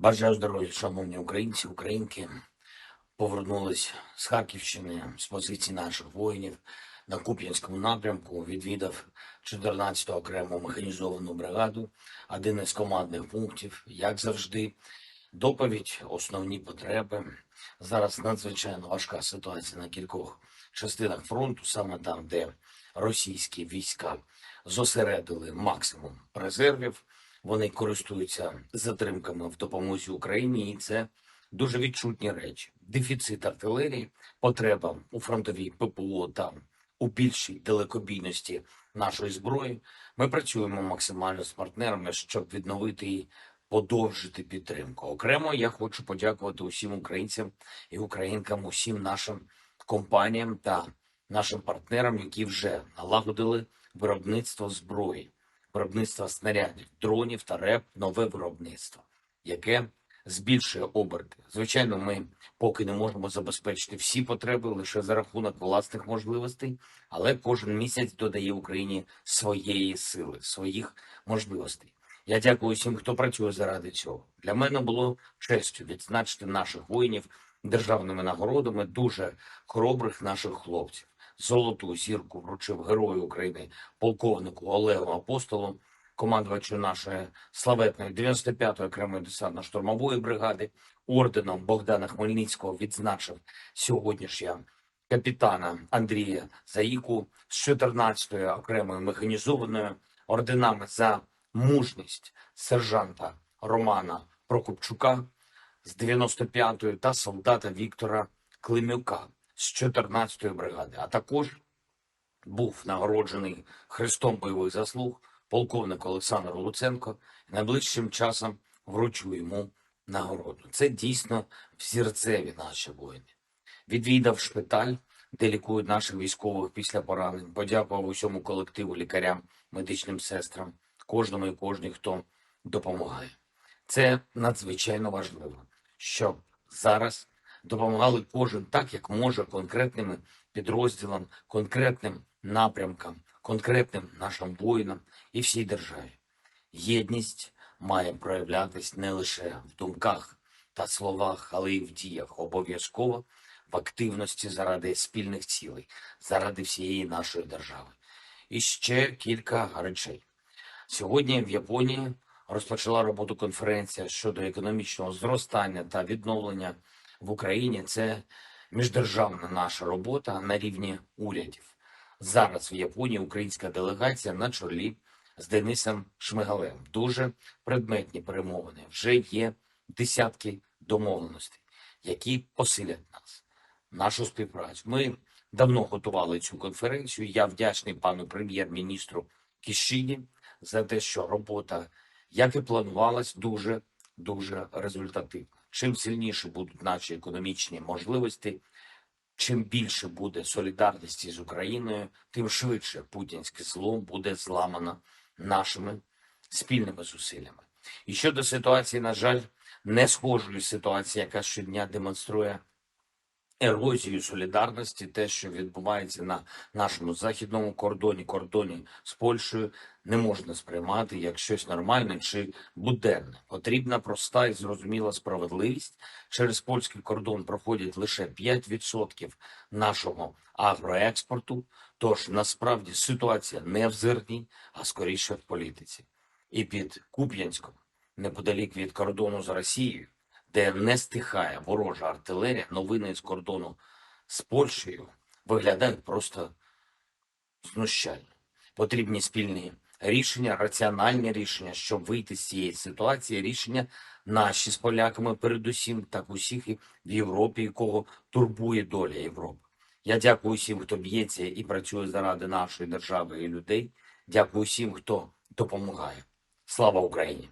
Бажаю здоров'я, шановні українці, українки. Повернулись з Харківщини, з позицій наших воїнів на Куп'янському напрямку. Відвідав 14-ту окрему механізовану бригаду, один із командних пунктів, як завжди. Доповідь, основні потреби. Зараз надзвичайно важка ситуація на кількох частинах фронту, саме там, де російські війська зосередили максимум резервів. Вони користуються затримками в допомозі Україні, і це дуже відчутні речі. Дефіцит артилерії, потреба у фронтовій ППО та у більшій далекобійності нашої зброї. Ми працюємо максимально з партнерами, щоб відновити і подовжити підтримку. Окремо я хочу подякувати усім українцям і українкам, усім нашим компаніям та нашим партнерам, які вже налагодили виробництво зброї, виробництво снарядів, дронів та РЕП, нове виробництво, яке збільшує оберти. Звичайно, ми поки не можемо забезпечити всі потреби лише за рахунок власних можливостей, але кожен місяць додає Україні своєї сили, своїх можливостей. Я дякую всім, хто працює заради цього. Для мене було честю відзначити наших воїнів державними нагородами, дуже хоробрих наших хлопців. Золоту зірку вручив Герою України полковнику Олегу Апостолу, командувачу нашої славетної 95-ї окремої десантно-штурмової бригади, орденом Богдана Хмельницького відзначив сьогодні ж я капітана Андрія Заїку з 14-ї окремої механізованої орденами за мужність сержанта Романа Прокопчука з 95-ї та солдата Віктора Климюка з 14-ї бригади, а також був нагороджений Христом бойових заслуг полковник Олександр Луценко. Найближчим часом вручу йому нагороду. Це дійсно взірцеві наші воїни. Відвідав шпиталь, де лікують наших військових після поранень. Подякував усьому колективу лікарям, медичним сестрам, кожному і кожній, хто допомагає. Це надзвичайно важливо, щоб зараз допомагали кожен так, як може, конкретними підрозділам, конкретним напрямкам, конкретним нашим воїнам і всій державі. Єдність має проявлятись не лише в думках та словах, але й в діях. Обов'язково в активності заради спільних цілей, заради всієї нашої держави. І ще кілька речей. Сьогодні в Японії розпочала роботу конференція щодо економічного зростання та відновлення в Україні. Це міждержавна наша робота на рівні урядів. Зараз в Японії українська делегація на чолі з Денисом Шмигалем. Дуже предметні перемовини. Вже є десятки домовленостей, які посилять нас, нашу співпрацю. Ми давно готували цю конференцію. Я вдячний пану прем'єр-міністру Кішіні за те, що робота, як і планувалась, дуже дуже результативна. Чим сильніше будуть наші економічні можливості, чим більше буде солідарності з Україною, тим швидше путінське зло буде зламано нашими спільними зусиллями. І щодо ситуації, на жаль, не схожої ситуації, яка щодня демонструє ерозію солідарності, те, що відбувається на нашому західному кордоні, кордоні з Польщею, не можна сприймати як щось нормальне чи буденне. Потрібна проста і зрозуміла справедливість. Через польський кордон проходять лише 5% нашого агроекспорту. Тож насправді ситуація не в зерні, а скоріше в політиці. І під Куп'янськом, неподалік від кордону з Росією, де не стихає ворожа артилерія, новини з кордону з Польщею виглядають просто знущально. Потрібні спільні рішення, раціональні рішення, щоб вийти з цієї ситуації. Рішення наші з поляками, передусім, так усіх і в Європі, якого турбує доля Європи. Я дякую всім, хто б'ється і працює заради нашої держави і людей. Дякую всім, хто допомагає. Слава Україні!